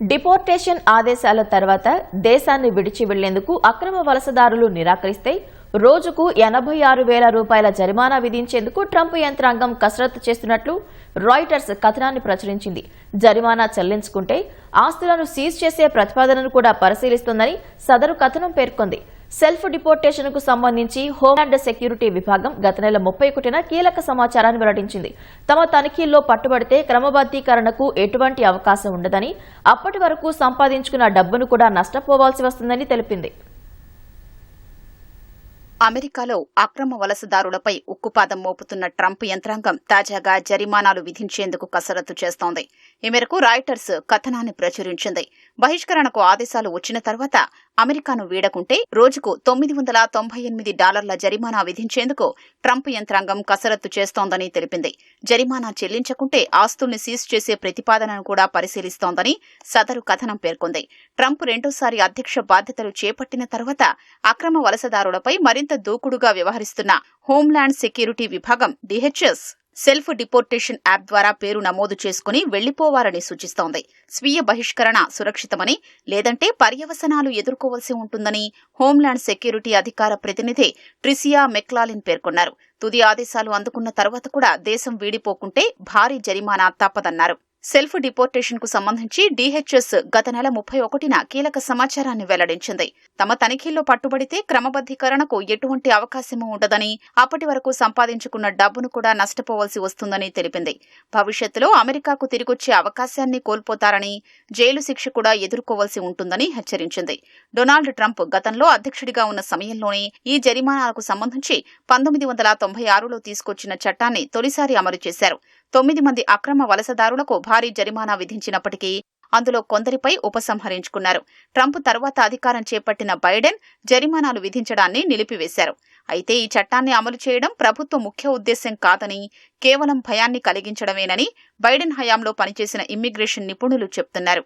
Deportation ఆదేశాల తర్వాత దేశాన్ని విడిచి వెళ్ళేందుకు అక్రమ వలసదారులు నిరాకరిస్తే రోజుకు ఎనభై ఆరు వేల రూపాయల జరిమానా విధించేందుకు ట్రంప్ యంత్రాంగం కసరత్తు చేస్తున్నట్లు రాయిటర్స్ కథనాన్ని ప్రచురించింది. జరిమానా చెల్లించుకుంటే ఆస్తులను సీజ్ చేసే ప్రతిపాదనను కూడా పరిశీలిస్తోందని సదరు కథనం పేర్కొంది. సెల్ఫ్ డిపోర్టేషన్కు సంబంధించి హోంల్యాండ్ సెక్యూరిటీ విభాగం గత నెల ముప్పై ఒకటిన కీలక సమాచారాన్ని వెల్లడించింది. తమ తనిఖీల్లో పట్టుబడితే క్రమబద్దీకరణకు ఎటువంటి అవకాశం ఉండదని అప్పటి వరకు సంపాదించుకున్న డబ్బును కూడా నష్టపోవాల్సి వస్తుందని తెలిపింది. అమెరికాలో అక్రమ వలసదారులపై ఉక్కుపాదం మోపుతున్న ట్రంప్ యంత్రాంగం తాజాగా జరిమానాలు విధించేందుకు కసరత్తు చేస్తోంది. ఈ మేరకు రాయిటర్స్ కథనాన్ని ప్రచురించింది. బహిష్కరణకు ఆదేశాలు వచ్చిన తర్వాత అమెరికాను వీడకుంటే రోజుకు తొమ్మిది వందల తొంభై ఎనిమిది డాలర్ల జరిమానా విధించేందుకు ట్రంప్ యంత్రాంగం కసరత్తు చేస్తోందని తెలిపింది. జరిమానా చెల్లించకుంటే ఆస్తుల్ని సీజ్ చేసే ప్రతిపాదనను కూడా పరిశీలిస్తోందని సదరు కథనం పేర్కొంది. ట్రంప్ రెండోసారి అధ్యక్ష బాధ్యతలు చేపట్టిన తర్వాత అక్రమ వలసదారులపై మరింత దూకుడుగా వ్యవహరిస్తున్న హోంల్యాండ్ సెక్యూరిటీ విభాగం డిహెచ్ఎస్ సెల్ఫ్ డిపోర్టేషన్ యాప్ ద్వారా పేరు నమోదు చేసుకుని వెళ్ళిపోవాలని సూచిస్తోంది. స్వీయ బహిష్కరణ సురక్షితమని లేదంటే పర్యవసనాలు ఎదుర్కోవలసి ఉంటుందని హోంల్యాండ్ సెక్యూరిటీ అధికార ప్రతినిధి ట్రిసియా మెక్లాలిన్ పేర్కొన్నారు. తుది ఆదేశాలు అందుకున్న తర్వాత కూడా దేశం వీడిపోకుంటే భారీ జరిమానా తప్పదన్నారు. సెల్ఫ్ డిపోర్టేషన్కు సంబంధించి డీహెచ్ఎస్ గత నెల ముప్పై ఒకటిన కీలక సమాచారాన్ని వెల్లడించింది. తమ తనిఖీల్లో పట్టుబడితే క్రమబద్దీకరణకు ఎటువంటి అవకాశమూ ఉండదని అప్పటి వరకు సంపాదించుకున్న డబ్బును కూడా నష్టపోవలసి వస్తుందని తెలిపింది. భవిష్యత్తులో అమెరికాకు తిరిగొచ్చే అవకాశాన్ని కోల్పోతారని జైలు శిక్ష కూడా ఎదుర్కోవలసి ఉంటుందని హెచ్చరించింది. డొనాల్డ్ ట్రంప్ గతంలో అధ్యక్షుడిగా ఉన్న సమయంలోనే ఈ జరిమానాలకు సంబంధించి పంతొమ్మిది వందల తొంభై ఆరులో తీసుకొచ్చిన చట్టాన్ని తొలిసారి అమలు చేశారు. తొమ్మిది మంది అక్రమ వలసదారులకు భారీ జరిమానా విధించినప్పటికీ అందులో కొందరిపై ఉపసంహరించుకున్నారు. ట్రంప్ తర్వాత అధికారం చేపట్టిన బైడెన్ జరిమానాలు విధించడాన్ని నిలిపివేశారు. అయితే ఈ చట్టాన్ని అమలు చేయడం ప్రభుత్వ ముఖ్య ఉద్దేశం కాదని కేవలం భయాన్ని కలిగించడమేనని బైడెన్ హయాంలో పనిచేసిన ఇమ్మిగ్రేషన్ నిపుణులు చెప్తున్నారు.